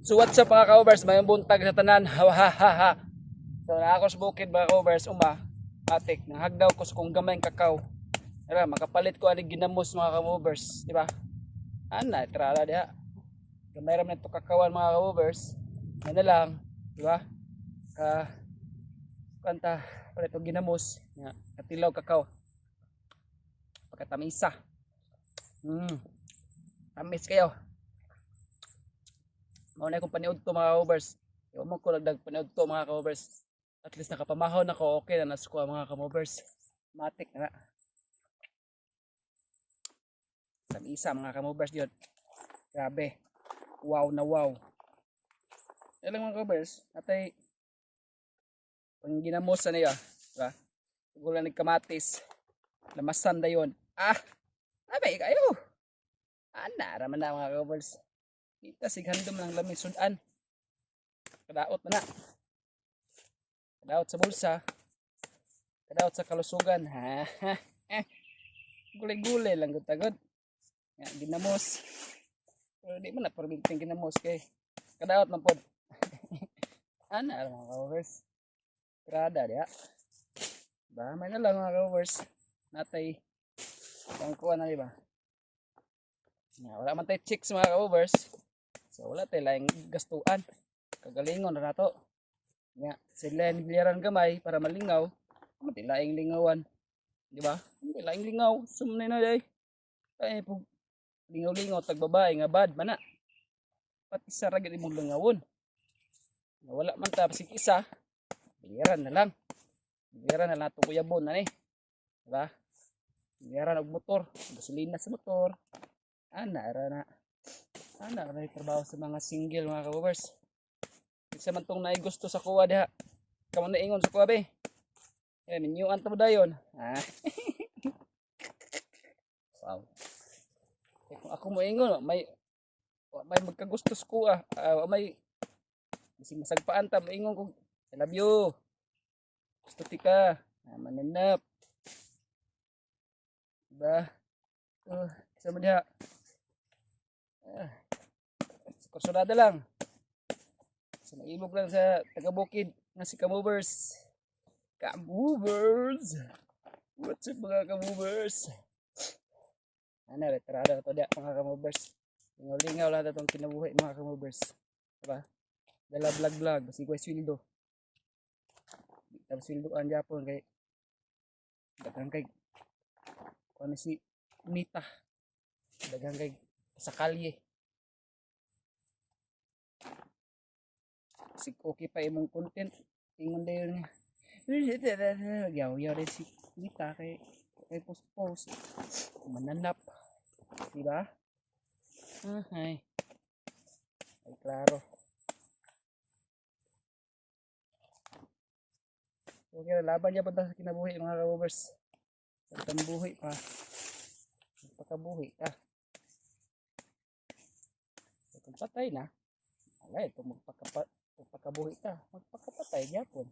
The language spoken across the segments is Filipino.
So what's up mga ka-overs, may buntag sa tanan, ha ha ha ha. So na ako sa bukid mga ka-overs, uma, atik, nahagdaw ko sa kong gamay kakao. Tara, makapalit ko ani ginamos mga ka-overs, di ba? Ana, trala diha. Gamay ram na ito kakawan mga ka-overs. Ano lang, di ba? Ka, kanta, palit ko ginamos, nga, katilaw kakao. Pagkatamisa. Hmm, tamis kayo. Mao na akong paniud to mga covers. Yung mo ko nagdag paniud to mga covers. At least nakapamahon ako okay na nasuko mga covers. Matik na. Sa isa mga covers yun. Grabe. Wow na wow. Yan lang mga covers. Atay pang ginamos na niya. Diba? Gulang nagkamatis. Lamasan na yun. Ah! Abay kayo! Ana, raman na mga covers. Kita sig handom lang lamin sudan. Kadaot na na. Kadaot sa bulsa. Kadaot sa kalusugan. Ha, ha, eh. Gulay-gulay lang gud tagod. Nga ginamos. Pero di man na perminting ginamos kay kadaot man pod. Ana mga covers. Krada dia. Ba, may na lang mga covers. Natay ang kuha na diba? Nga, wala man tayo chicks mga covers. So wala tayo laing gastuan. Kagalingon na nato. Nga, sila biliran gamay para malingaw. Mati laing lingawan. Di ba? Hindi laing lingaw. Sumnay na day. Ay, pag lingaw-lingaw, tagbabae nga bad, mana. Pati sa ragid imong lingawon. Nga, Wala man ta, sige isa. Biliran na lang. Biliran na lang ito kuyabon na ni. Di ba? Biliran og motor. Gasolina sa motor. Ana, ara na. Ana, may trabaho sa mga single mga kabubers. Isa man tong naay gusto sa kuwa diha. Kamo na ingon sa kuwa be. Eh, ninyuan ta mo dayon. Ah. wow. Eh, kung ako mo ingon, may may magkagusto sa kuwa. Ah, wa may bising masagpaan ta mo ingon ko. I love you. Gusto ti ka. Ah, mananap. Diba? Uh, isa mo diha. Ah. Kursunada lang. So, naimog lang sa taga-bukid nga si Kamovers. Kamovers! What's up mga Kamovers? Ano, retrada na to dia mga Kamovers. Lingaw-lingaw lang na itong kinabuhi mga Kamovers. Diba? Dala vlog-vlog. Basi ko swildo. Tapos swildoan Japon kay dagang kay kung ano si Mita. Dagang kay sa kalye. Sig okay pa imong content. Tingnan dayon nga. Yaw yaw rin si Mita kay kay post post. Mananap. Diba? Ah, ay. Ay, klaro. Okay, laban niya ba sa kinabuhi mga kabubers? Sa buhi pa. Pagkabuhi ka. Kung patay na, wala ito magpakapa, magpakabuhi ka. Magpakapatay yapon.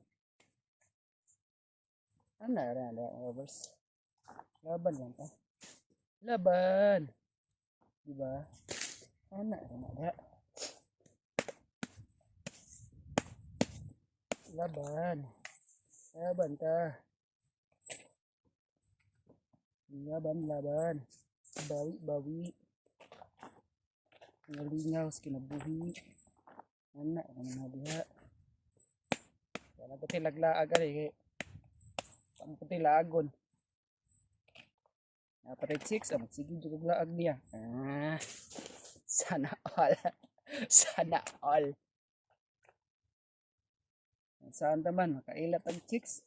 Ano na rin, lovers? Laban yan ka. Laban! Diba? Ano na rin, ala. Laban. Laban ka. Laban, laban. Bawi, bawi. Ngalingaw kinabuhi. Ana, ano na diha. Wala ko tilaglaag ari kay Ang puti lagon. Napatay chicks, ah, magsige jud og laag niya. Ah, sana all. sana all. Saan taman, makailat ang chicks.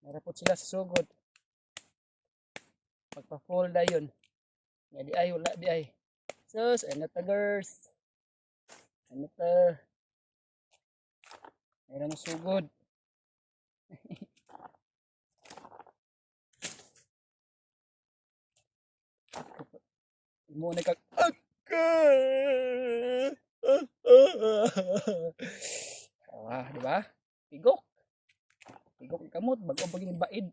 Narapot sila sa sugod. Pagpa-fall na yun. Nga di ay, wala di ay. Sus, ano ta girls? Ano ta? Mayroon mo sugod. Mo na kag Aka! Ah, di ba? Pigok. Pigok ang kamot, bago pag baid.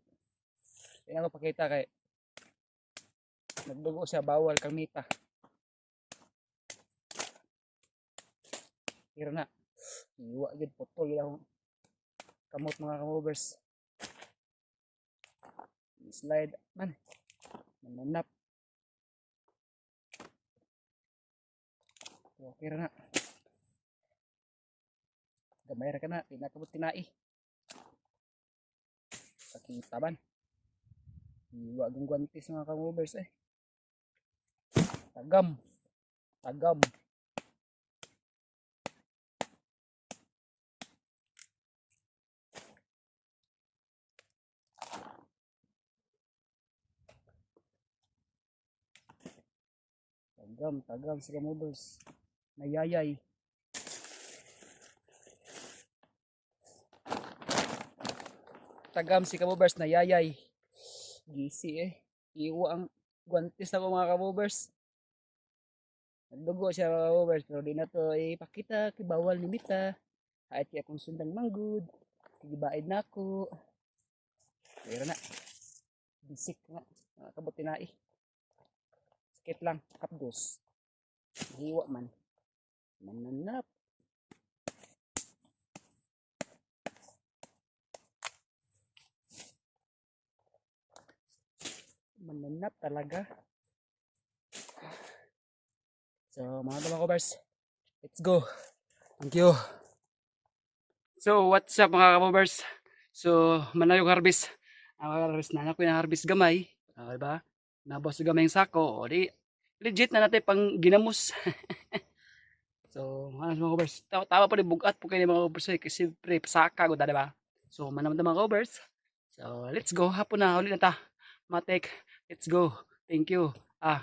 Kaya ko pakita kay nagdugo siya bawal kang mita. Hira na. Iwa gid putol yung kamot mga kamubers. Slide man. Mananap. Okay ra na. Gamay ra ka na. Tinakabot tinai. Pakita ban. Iwa gong guantes mga kamubers eh. Tagam. Tagam. Tagam, tagam si kamubers. Nayayay. Tagam si kamubers, nayayay. Gisi eh. Iwa ang guantes na ko mga kamubers. Nagdugo siya mga kamubers, pero di na to ipakita, kay bawal limita. Kahit kaya kung sundang manggod, kigibaid na ako. Pero na. Bisik nga. Mga kabuti na eh. Sakit lang, kapdos. Hiwa man. Mananap. Mananap talaga. So, mga kamakobers, let's go. Thank you. So, what's up mga kamobers? So, manayong harvest. Ang harvest na ako yung harvest gamay. Uh, diba? Nabos gamay yung sako. O, di, legit na natin pang ginamos. so, mga mga kabers, tawa, tawa pa rin bugat po kayo mga kabers eh, kasi pre, pasaka ko diba? So, manamad mga kabers. So, let's go. Hapon na, ulit na ta. Matek, let's go. Thank you. Ah,